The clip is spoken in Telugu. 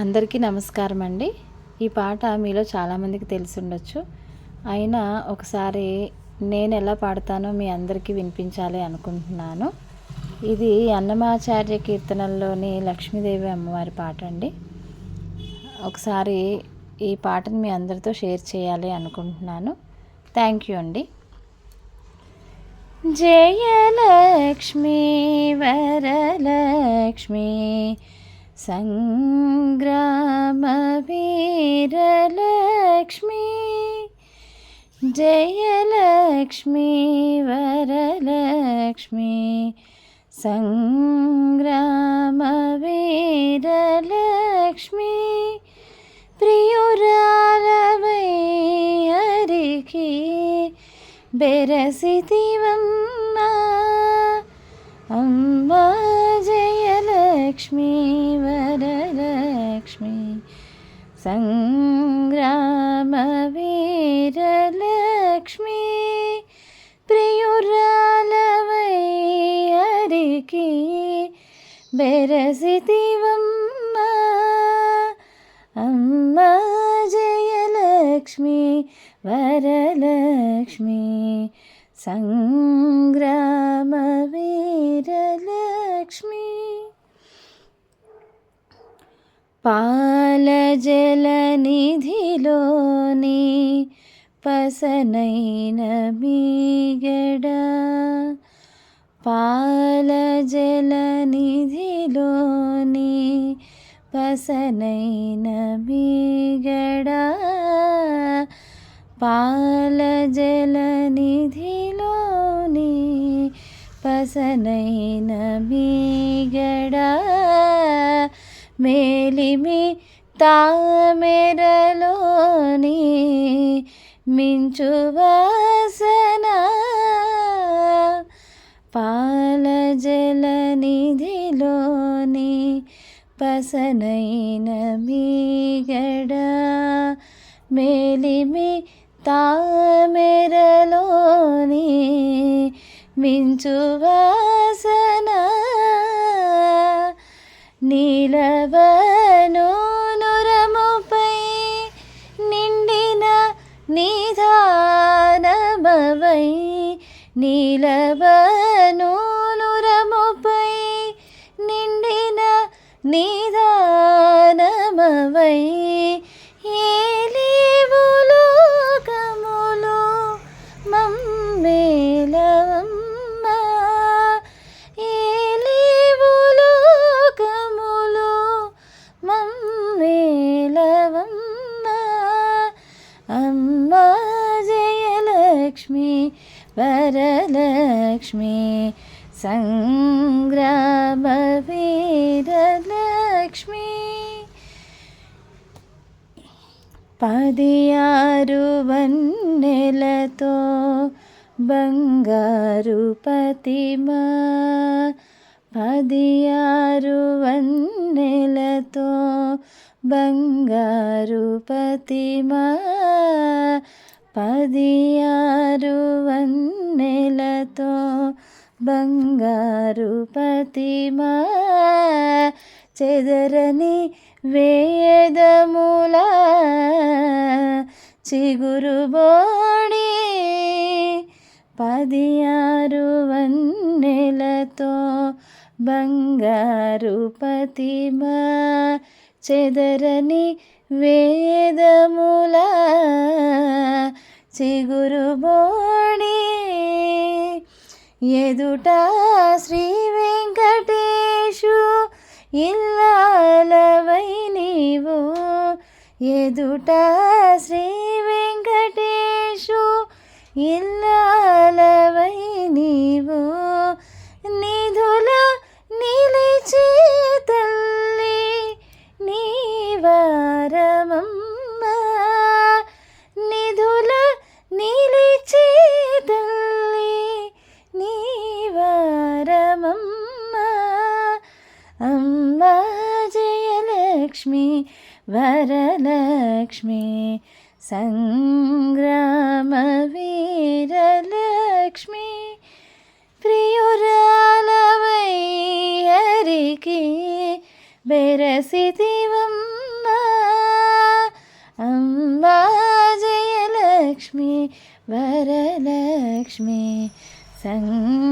అందరికీ నమస్కారం అండి ఈ పాట మీలో చాలామందికి తెలిసి ఉండొచ్చు అయినా ఒకసారి నేను ఎలా పాడతానో మీ అందరికీ వినిపించాలి అనుకుంటున్నాను. ఇది అన్నమాచార్య కీర్తనల్లోని లక్ష్మీదేవి అమ్మవారి పాట అండి. ఒకసారి ఈ పాటను మీ అందరితో షేర్ చేయాలి అనుకుంటున్నాను. థ్యాంక్ యూ అండి. జయలక్ష్మీ వరలక్ష్మీ सङ्ग्रामवीरलक्ष्मी जयलक्ष्मी वरलक्ष्मी सङ्ग्रामवीरलक्ष्मी प्रियुरालवै हरिकी बेरसिति अम्बा జయలక్ష్మీ వరలక్ష్మీ సంగ్రామవీరలక్ష్మీ ప్రియురాలవై హరికి బెరసితివమ్మా అమ్మా జయలక్ష్మీ వరలక్ష్మీ సంగ్రామవీరలక్ష్మీ పాలజలనిధిలోని పసనైన మీగడ. పాలజలనిధిలోని పసనైన మీగడ. పాలజలనిధిలోని పసనైన మీగడా. మేలిమి తామెరలోని మించువాసన వాసన పాలజలనిధిలోని పసనైన మీగడ మేలిమి తామెరలోని మించువాసనా నీలవను నురముపై నిండిన నిధానమవై నీలవను నురముపై నిండిన నిధానమవై వరలక్ష్మి సంగ్రామ వీరలక్ష్మి పదియారు వన్నెలతో బంగారు పతిమా పదియారు వన్నెలతో బంగారు పతిమా పదియారు వన్నెలతో బంగారు పతిమా చెదరని వేదముల చిగురు బోడి పదియారు వన్నెలతో బంగారు పతిమా చెదరని వేదముల చిగురు బోడి ఎదుట శ్రీ వెంకటేశు ఇల్లాలవై నీవు ఎదుట శ్రీ వెంకటేశు ఇల్లాలవై నీవు ലക്ഷ്മി വരലക്ഷ്മി സംഗ്രമവീരലക്ഷ്മി പ്രിയുരാലവൈ ഹരിക്ക് ബെരസിതിവമ്മ അമ്മ ജയലക്ഷ്മി വരലക്ഷ്മി സംഗ